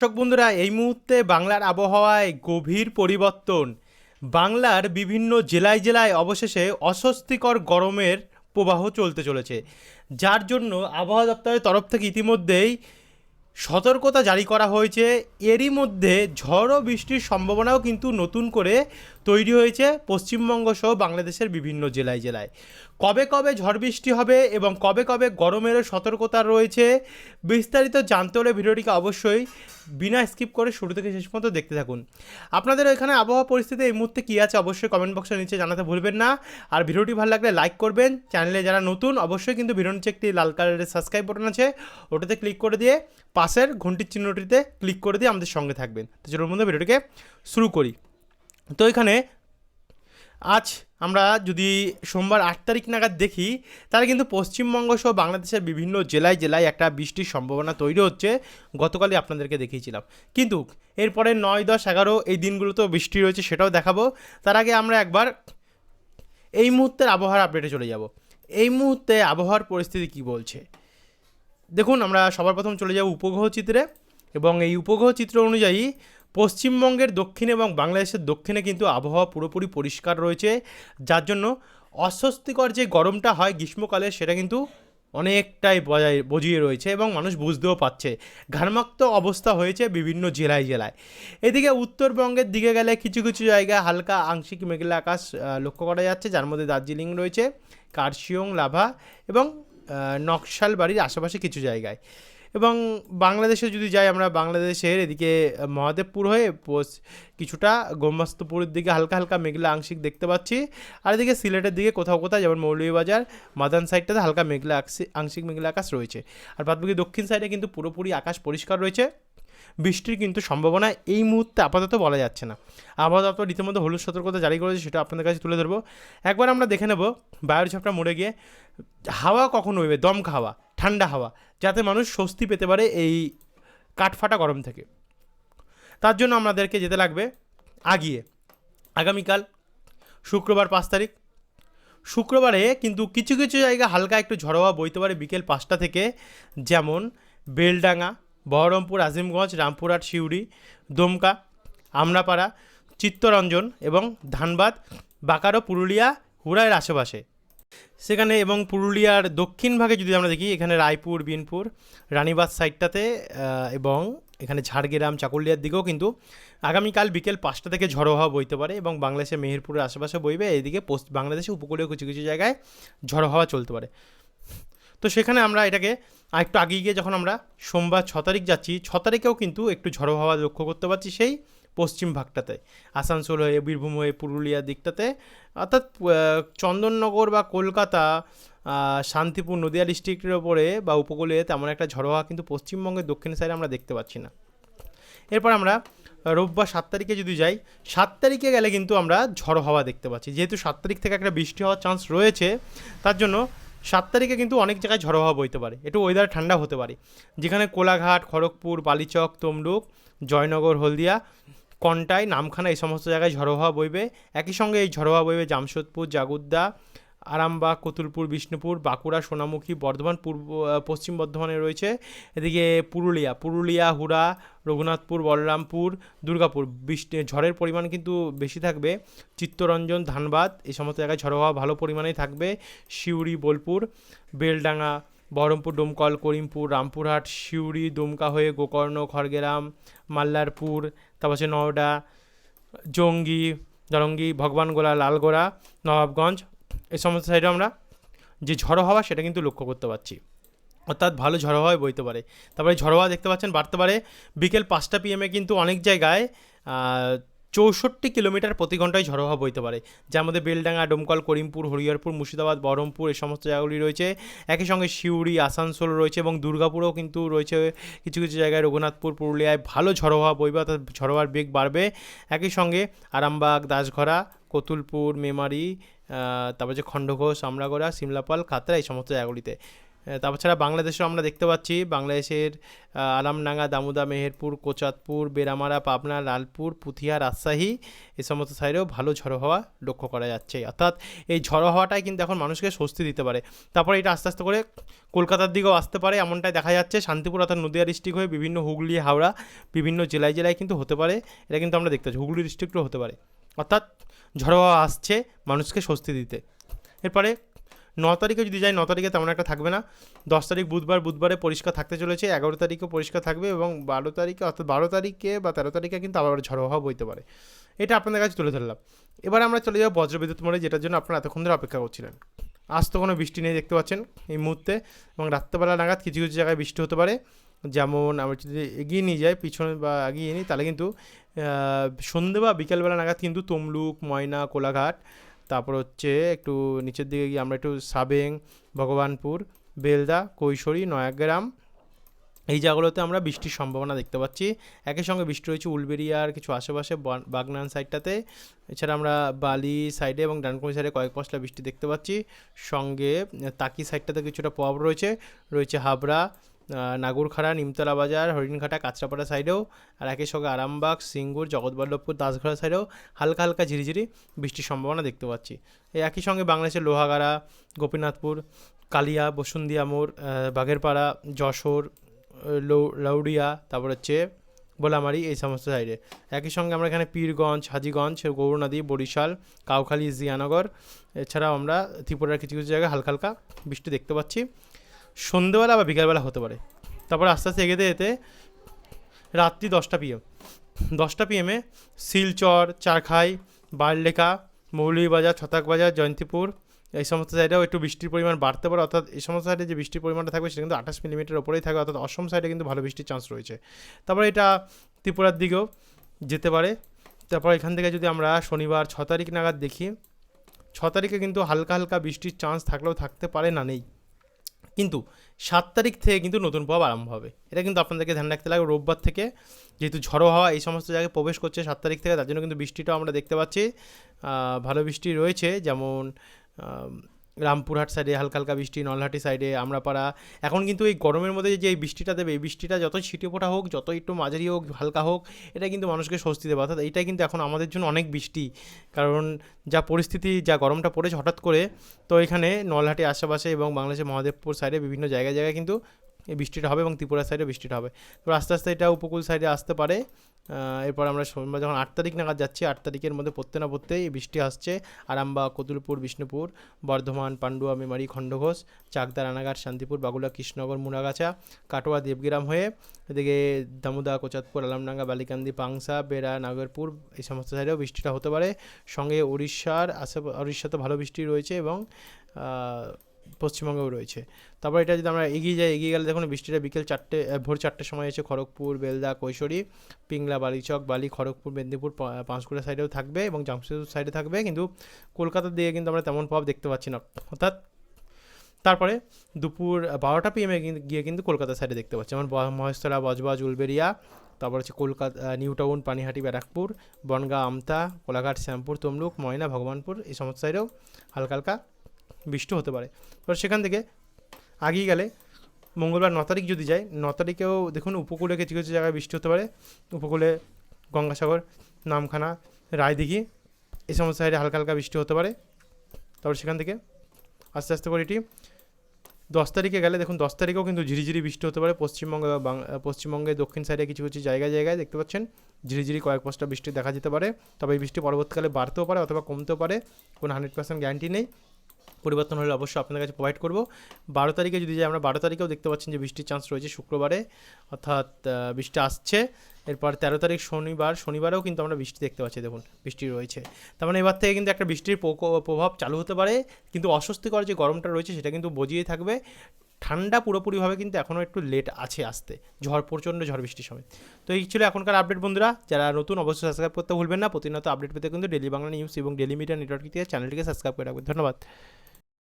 দর্শক বন্ধুরা, এই মুহূর্তে বাংলার আবহাওয়ায় গভীর পরিবর্তন। বাংলার বিভিন্ন জেলায় জেলায় অবশেষে অস্বস্তিকর গরমের প্রবাহ চলতে চলেছে। যার জন্য আবহাওয়া দপ্তরের তরফ থেকে ইতিমধ্যেই সতর্কতা জারি করা হয়েছে। এরই মধ্যে ঝড় ও বৃষ্টির সম্ভাবনাও কিন্তু নতুন করে তৈরি হয়েছে পশ্চিমবঙ্গ সহ বাংলাদেশের বিভিন্ন জেলায় জেলায়। কবে কবে ঝড় বৃষ্টি হবে এবং কবে কবে গরমেরও সতর্কতা রয়েছে, বিস্তারিত জানতে হলে ভিডিওটিকে অবশ্যই বিনা স্কিপ করে শুরু থেকে শেষ পর্যন্ত দেখতে থাকুন। আপনাদের এখানে আবহাওয়া পরিস্থিতি এই মুহূর্তে কী আছে অবশ্যই কমেন্ট বক্সের নিচে জানাতে ভুলবেন না। আর ভিডিওটি ভালো লাগলে লাইক করবেন। চ্যানেলে যারা নতুন, অবশ্যই কিন্তু ভিডিওর নিচে একটি লাল কালারের সাবস্ক্রাইব বাটন আছে। ওটাতে ক্লিক করে দিয়ে পাশের ঘন্টির চিহ্নটিতে ক্লিক করে দিয়ে আমাদের সঙ্গে থাকবেন। তো চলুন মধ্যে ভিডিওটিকে শুরু করি। তো এখানে আজ আমরা যদি সোমবার আট তারিখ নাগাদ দেখি, তাহলে কিন্তু পশ্চিমবঙ্গ সহ বাংলাদেশের বিভিন্ন জেলায় জেলায় একটা বৃষ্টির সম্ভাবনা তৈরি হচ্ছে, গতকালই আপনাদেরকে দেখিয়েছিলাম। কিন্তু এরপরে নয়, দশ, এগারো এই দিনগুলোতেও বৃষ্টি রয়েছে সেটাও দেখাবো। তার আগে আমরা একবার এই মুহূর্তের আবহাওয়ার আপডেটে চলে যাব। এই মুহূর্তে আবহাওয়ার পরিস্থিতি কি বলছে? দেখুন, আমরা সবার প্রথম চলে যাব উপগ্রহ চিত্রে এবং এই উপগ্রহ চিত্র অনুযায়ী পশ্চিমবঙ্গের দক্ষিণে এবং বাংলাদেশের দক্ষিণে কিন্তু আবহাওয়া পুরোপুরি পরিষ্কার রয়েছে। যার জন্য অস্বস্তিকর যে গরমটা হয় গ্রীষ্মকালে, সেটা কিন্তু অনেকটাই বজায়, বজিয়ে রয়েছে এবং মানুষ বুঝতেও পারছে। ঘাড়মাক্ত অবস্থা হয়েছে বিভিন্ন জেলায় জেলায়। এদিকে উত্তরবঙ্গের দিকে গেলে কিছু কিছু জায়গায় হালকা আংশিক মেঘলা আকাশ লক্ষ্য করা যাচ্ছে। যার মধ্যে দার্জিলিং রয়েছে কার্শিয়ং লাভা এবং আহ, নকশালবাড়ির আশেপাশে কিছু জায়গায়। এবং বাংলাদেশে যদি যাই আমরা বাংলাদেশের এদিকে মহাদেবপুর হয়ে কিছুটা গোমস্তপুরের দিকে হালকা হালকা মেঘলা আংশিক দেখতে পাচ্ছি। আর এদিকে সিলেটের দিকে কোথাও কোথাও যেমন মৌলভীবাজার মাদান সাইডটাতে হালকা মেঘলা আংশিক মেঘলা আকাশ রয়েছে। আর বাদবাকি দক্ষিণ সাইডে কিন্তু পুরোপুরি আকাশ পরিষ্কার রয়েছে। বৃষ্টির কিন্তু সম্ভাবনা এই মুহূর্তে আপাতত বলা যাচ্ছে না। আবহাওয়া দপ্তর রীতিমতো হলুদ সতর্কতা জারি করেছে, সেটা আপনাদের কাছে তুলে ধরবো। একবার আমরা দেখে নেব বায়ুর ঝাপটা মরে গিয়ে হাওয়া কখন হইবে দমকা হাওয়া, ঠান্ডা হাওয়া, যাতে মানুষ স্বস্তি পেতে পারে এই কাঠফাটা গরম থেকে। তার জন্য আমাদেরকে যেতে লাগবে আগিয়ে। আগামীকাল শুক্রবার পাঁচ তারিখ। শুক্রবারে কিন্তু কিছু কিছু জায়গা হালকা একটু ঝড়োয়া বইতে পারে বিকেল পাঁচটা থেকে, যেমন বেলডাঙ্গা বহরমপুর, আজিমগঞ্জ, রামপুরহাট, সিউড়ি, দমকা, আমরাপাড়া, চিত্তরঞ্জন এবং ধানবাদ, বাঁকারো, পুরুলিয়া, হুড়াইয়ের আশেপাশে। সেখানে এবং পুরুলিয়ার দক্ষিণ ভাগে যদি আমরা দেখি, এখানে রায়পুর, বিনপুর রানীবাদ সাইডটাতে এবং এখানে ঝাড়গ্রাম, চাকুলিয়ার দিকেও কিন্তু আগামীকাল বিকেল পাঁচটা থেকে ঝড়ো হওয়া বইতে পারে এবং বাংলাদেশের মেহেরপুরের আশেপাশে বইবে। এদিকে পশ্চ- বাংলাদেশে উপকূলীয় কিছু কিছু জায়গায় ঝড়ো হাওয়া চলতে পারে। তো সেখানে আমরা এটাকে আরেকটু আগে গিয়ে যখন আমরা সোমবার ছ তারিখ যাচ্ছি, ছ তারিখেও কিন্তু একটু ঝড়ো হাওয়া লক্ষ্য করতে পারছি সেই পশ্চিম ভাগটাতে। আসানসোল হয়ে, বীরভূম হয়ে পুরুলিয়া দিকটাতে। অর্থাৎ চন্দননগর বা কলকাতা শান্তিপুর, নদিয়া ডিস্ট্রিক্টের ওপরে বা উপকূলে তেমন একটা ঝড়ো হাওয়া কিন্তু পশ্চিমবঙ্গের দক্ষিণ সাইডে আমরা দেখতে পাচ্ছি না। এরপর আমরা রোববার সাত তারিখে যদি যাই, সাত তারিখে গেলে কিন্তু আমরা ঝড়ো হাওয়া দেখতে পাচ্ছি। যেহেতু সাত তারিখ থেকে একটা বৃষ্টি হওয়ার চান্স রয়েছে, তার জন্য সাত তারিখে কিন্তু অনেক জায়গায় ঝড়ো হওয়া বইতে পারে। একটু ওয়েদার ঠান্ডা হতে পারে। যেখানে কোলাঘাট, খড়গপুর, বালিচক, তমলুক, জয়নগর, হলদিয়া, কন্টাই, নামখানা এই সমস্ত জায়গায় ঝড়ো হওয়া বইবে। একই সঙ্গে এই ঝড়ো হওয়া বইবে জামশেদপুর, জাগুদ্দা আরামবাগ, কতুলপুর, বিষ্ণুপুর, বাঁকুড়া, সোনামুখী, বর্ধমান, পূর্ব পশ্চিম বর্ধমানে রয়েছে। এদিকে পুরুলিয়া পুরুলিয়া, হুড়া, রঘুনাথপুর, বলরামপুর, দুর্গাপুর। বৃষ্টি, ঝড়ের পরিমাণ কিন্তু বেশি থাকবে। চিত্তরঞ্জন, ধানবাদ, এই সমস্ত জায়গায় ঝড় হওয়া ভালো পরিমাণেই থাকবে। সিউড়ি, বোলপুর, বেলডাঙ্গা, বহরমপুর, ডোমকল, করিমপুর, রামপুরহাট, সিউড়ি, দুমকা হয়ে গোকর্ণ, খড়গেরাম, মাল্লারপুর, তারপর হচ্ছে নওডা, জঙ্গি, জলঙ্গি, ভগবানগোলা লালগোড়া নবাবগঞ্জ এই সমস্ত সাইডে আমরা যে ঝড়ো হাওয়া সেটা কিন্তু লক্ষ্য করতে পারছি। অর্থাৎ ভালো ঝড়ো হাওয়ায় বইতে পারে। তারপরে ঝড়ো হাওয়া দেখতে পাচ্ছেন, বাড়তে পারে বিকেল পাঁচটা পিএমে কিন্তু অনেক জায়গায় চৌষট্টি কিলোমিটার প্রতি ঘন্টায় ঝড়ো হাওয়া বইতে পারে। যার মধ্যে বেলডাঙ্গা, ডোমকল, করিমপুর, হরিহরপুর, মুর্শিদাবাদ, বহরমপুর এই সমস্ত জায়গাগুলি রয়েছে। একই সঙ্গে সিউড়ি, আসানসোল রয়েছে এবং দুর্গাপুরেও কিন্তু রয়েছে কিছু কিছু জায়গায় রঘুনাথপুর, পুরুলিয়ায় ভালো ঝড়ো হাওয়া বইবে, অর্থাৎ ঝড়ো হাওয়ার বেগ বাড়বে। একই সঙ্গে আরামবাগ, দাসঘরা, কতুলপুর, মেমারি তারপর যে খণ্ডঘোষ আমরাগোড়া সিমলাপাল খাতরা এই সমস্ত জায়গাগুলিতে। তাছাড়া বাংলাদেশেও আমরা দেখতে পাচ্ছি বাংলাদেশের আহ, আলামডাঙ্গা দামোদা মেহেরপুর কোচাতপুর বেরামারা পাবনা লালপুর পুথিয়া রাজশাহী এ সমস্ত সাইডেও ভালো ঝড়ো হওয়া লক্ষ্য করা যাচ্ছে। অর্থাৎ এই ঝড়ো হওয়াটাই কিন্তু এখন মানুষকে স্বস্তি দিতে পারে। তারপরে এটা আস্তে আস্তে করে কলকাতার দিকেও আসতে পারে এমনটাই দেখা যাচ্ছে। শান্তিপুর অর্থাৎ নদিয়া ডিস্ট্রিক্ট হয়ে বিভিন্ন হুগলি হাওড়া বিভিন্ন জেলায় জেলায় কিন্তু হতে পারে। এটা কিন্তু আমরা দেখতে পাচ্ছি হুগলি ডিস্ট্রিক্টও হতে পারে। অর্থাৎ ঝড়ো হাওয়া আসছে মানুষকে স্বস্তি দিতে। এরপরে ন তারিখে যদি যাই, ন তারিখে তেমন একটা থাকবে না। দশ তারিখ বুধবার, বুধবারে পরিষ্কার থাকতে চলেছে, এগারো তারিখেও পরিষ্কার থাকবে এবং বারো তারিখে, অর্থাৎ বারো তারিখে বা তেরো তারিখে কিন্তু আবার ঝড়ো হওয়া বইতে পারে। এটা আপনাদের কাছে তুলে ধরলাম। এবার আমরা চলে যাব বজ্রবিদ্যুৎ মোড়ে, যেটার জন্য আপনারা এতক্ষণ ধরে অপেক্ষা করছিলেন। আজ তো কোনো বৃষ্টি নেই, দেখতে পাচ্ছেন এই মুহূর্তে এবং রাত্রেবেলা নাগাদ কিছু কিছু জায়গায় বৃষ্টি হতে পারে। যেমন আমরা যদি এগিয়ে নিয়ে যাই, পিছনে বা এগিয়ে নিই, তাহলে কিন্তু সন্ধে বা বিকেলবেলা নাগাদ কিন্তু তমলুক, ময়না, কোলাঘাট, তারপর হচ্ছে একটু নিচের দিকে গিয়ে আমরা একটু সাবেং, ভগবানপুর, বেলদা, কৈশোরী, নয়াগ্রাম, এই জায়গাগুলোতে আমরা বৃষ্টির সম্ভাবনা দেখতে পাচ্ছি। একই সঙ্গে বৃষ্টি রয়েছে উলবেরিয়ার কিছু আশেপাশে বাগনান সাইডটাতে। এছাড়া আমরা বালি সাইডে এবং ডানকুনি সাইডে কয়েক পশলা বৃষ্টি দেখতে পাচ্ছি। সঙ্গে তাকি সাইডটাতে কিছুটা প্রভাব রয়েছে। রয়েছে হাবড়া নাগরখাড়া নিমতলা বাজার হরিণঘাটা কাঁচরাপাড়া সাইডেও আর একই সঙ্গে আরামবাগ সিঙ্গুর জগৎবল্লভপুর দাসঘরা সাইডেও হালকা হালকা ঝিরিঝিরি বৃষ্টির সম্ভাবনা দেখতে পাচ্ছি। এই একই সঙ্গে বাংলাদেশের লোহাগাড়া গোপীনাথপুর কালিয়া বসুন্দিয়া মোড় বাঘেরপাড়া যশোর আহ, লৌ- লাউডিয়া তারপর হচ্ছে বোলামারি এই সমস্ত সাইডে। একই সঙ্গে আমরা এখানে পীরগঞ্জ হাজিগঞ্জ গৌরনদী বরিশাল কাউখালী জিয়ানগর এছাড়াও আমরা ত্রিপুরার কিছু কিছু জায়গায় হালকা হালকা বৃষ্টি দেখতে পাচ্ছি। সন্ধ্যেবেলা বা বিকালবেলা হতে পারে। তারপর আস্তে আস্তে এগোতে যেতে রাত্রি দশটা পিএম দশটা পিএমে শিলচর, চারখাই বারলেখা মৌলভীবাজার ছতাকবাজার জয়ন্তীপুর এই সমস্ত সাইডেও একটু বৃষ্টির পরিমাণ বাড়তে পারে। অর্থাৎ এই সমস্ত সাইডে যে বৃষ্টির পরিমাণটা থাকবে সেটা কিন্তু আঠাশ মিলিমিটার ওপরেই থাকবে। অর্থাৎ অসম সাইডে কিন্তু ভালো বৃষ্টির চান্স রয়েছে। তারপরে এটা ত্রিপুরার দিকেও যেতে পারে। তারপর এখান থেকে যদি আমরা শনিবার ছ তারিখ নাগাদ দেখি, ছ তারিখে কিন্তু হালকা হালকা বৃষ্টির চান্স থাকলেও থাকতে পারে না, নেই। কিন্তু সাত তারিখ থেকে কিন্তু নতুন প্রভাব আরম্ভ হবে। এটা কিন্তু আপনাদেরকে ধ্যান রাখতে লাগবে। রোববার থেকে যেহেতু ঝড়ো হাওয়া এই সমস্ত জায়গায় প্রবেশ করছে সাত তারিখ থেকে, তার জন্য কিন্তু বৃষ্টিটাও আমরা দেখতে পাচ্ছি। ভালো বৃষ্টি রয়েছে, যেমন রামপুরহাট সাইডে হালকা হালকা বৃষ্টি, নলহাটি সাইডে আমরাপাড়া। এখন কিন্তু এই গরমের মধ্যে যে এই বৃষ্টিটা দেবে, এই বৃষ্টিটা যতই ছিটে ফোটা হোক যত একটু মাঝারি হোক, হালকা হোক এটা কিন্তু মানুষকে স্বস্তি দেবে। অর্থাৎ এইটাই কিন্তু এখন আমাদের জন্য অনেক বৃষ্টি। কারণ যা পরিস্থিতি, যা গরমটা পড়েছে হঠাৎ করে, তো এখানে নলহাটি আশেপাশে এবং বাংলাদেশের মহাদেবপুর সাইডে বিভিন্ন জায়গায় জায়গায় কিন্তু এই বৃষ্টিটা হবে এবং ত্রিপুরা সাইডে বৃষ্টিটা হবে। তো আস্তে আস্তে এটা উপকূল সাইডে আসতে পারে। এরপর আমরা সোমবার যখন আট তারিখ নাগাদ যাচ্ছি, আট তারিখের মধ্যে পড়তে না পড়তেই বৃষ্টি আসছে। আরামবাগ, কতুলপুর, বিষ্ণুপুর, বর্ধমান, পান্ডুয়া, মেমারি, খণ্ডঘোষ, চাকদা, রানাঘাট, শান্তিপুর, বাগুলা, কৃষ্ণনগর মুনাগাছা কাটোয়া, দেবগ্রাম হয়ে এদিকে দামোদা, কোচাতপুর, আলামডাঙ্গা, বালিকান্দি, পাংসা, বেড়া, নাগরপুর এই সমস্ত সাইডেও বৃষ্টিটা হতে পারে। সঙ্গে উড়িষ্যার আশে উড়িষ্যাতে ভালো বৃষ্টি রয়েছে এবং পশ্চিমবঙ্গেও রয়েছে। তারপর এটা যদি আমরা এগিয়ে যাই, এগিয়ে গেলে দেখুন বৃষ্টিটা বিকেল চারটে ভোর চারটের সময় এসে খড়গপুর, বেলদা, কৈশোরী, পিংলা, বালিচক, বালি, খড়গপুর, মেদিনীপুর পাঁশকুড়া সাইডেও থাকবে এবং জামশেদপুর সাইডে থাকবে। কিন্তু কলকাতার দিকে কিন্তু আমরা তেমন প্রভাব দেখতে পাচ্ছি না। অর্থাৎ তারপরে দুপুর বারোটা পিএমে গিয়ে কিন্তু কলকাতা সাইডে দেখতে পাচ্ছি। যেমন মহেশতলা, বজবজ উলবেরিয়া তারপর হচ্ছে কলকাতা নিউ টাউন, পানিহাটি, ব্যারাকপুর, বনগাঁ, আমতা, কোলাঘাট, শ্যামপুর, তমলুক, ময়না, ভগবানপুর, এই সমস্ত সাইডেও হালকা হালকা বৃষ্টি হতে পারে। এবার সেখান থেকে আগিয়ে গেলে মঙ্গলবার ন তারিখ যদি যায়, ন তারিখেও দেখুন উপকূলে কিছু কিছু জায়গায় বৃষ্টি হতে পারে। উপকূলে গঙ্গাসাগর, নামখানা, রায়দিঘি এই সমস্ত সাইডে হালকা হালকা বৃষ্টি হতে পারে। তারপর সেখান থেকে আস্তে আস্তে করে এটি দশ তারিখে গেলে দেখুন দশ তারিখেও কিন্তু ঝিরিঝিরি বৃষ্টি হতে পারে। পশ্চিমবঙ্গে পশ্চিমবঙ্গের দক্ষিণ সাইডে কিছু কিছু জায়গায় জায়গায় দেখতে পাচ্ছেন ঝিরিঝিরি কয়েক পশটা বৃষ্টি দেখা যেতে পারে। তবে এই বৃষ্টি পরবর্তীকালে বাড়তেও পারে অথবা কমতেও পারে। কোনো হান্ড্রেড পার্সেন্ট গ্যারান্টি নেই। পরিবর্তন হলে অবশ্যই আপনাদের কাছে প্রোভাইড করব। বারো তারিখে যদি যাই, আমরা বারো তারিখেও দেখতে পাচ্ছেন যে বৃষ্টির চান্স রয়েছে শুক্রবারে, অর্থাৎ বৃষ্টি আসছে। এরপর তেরো তারিখ শনিবার, শনিবারেও কিন্তু আমরা বৃষ্টি দেখতে পাচ্ছি, দেখুন, বৃষ্টি রয়েছে। তার মানে এবার থেকে কিন্তু একটা বৃষ্টির প্রভাব চালু হতে পারে, কিন্তু অস্বস্তিকর যে গরমটা রয়েছে, সেটা কিন্তু বজিয়ে থাকবে। ঠান্ডা পুরোপুরিভাবে কিন্তু এখনও একটু লেট আছে আসতে। ঝড়, প্রচণ্ড ঝড় বৃষ্টির সময়। তো এই ছিল এখনকার আপডেট বন্ধুরা। যারা নতুন অবশ্যই সাবস্ক্রাইব করতে ভুলবেন না। প্রতিনিয়ত আপডেট পেতে কিন্তু ডেলি বাংলা নিউজ এবং ডেলি মিডিয়া নেটওয়ার্ক থেকে চ্যানেলটিকে সাবস্ক্রাইব করে রাখবেন। ধন্যবাদ।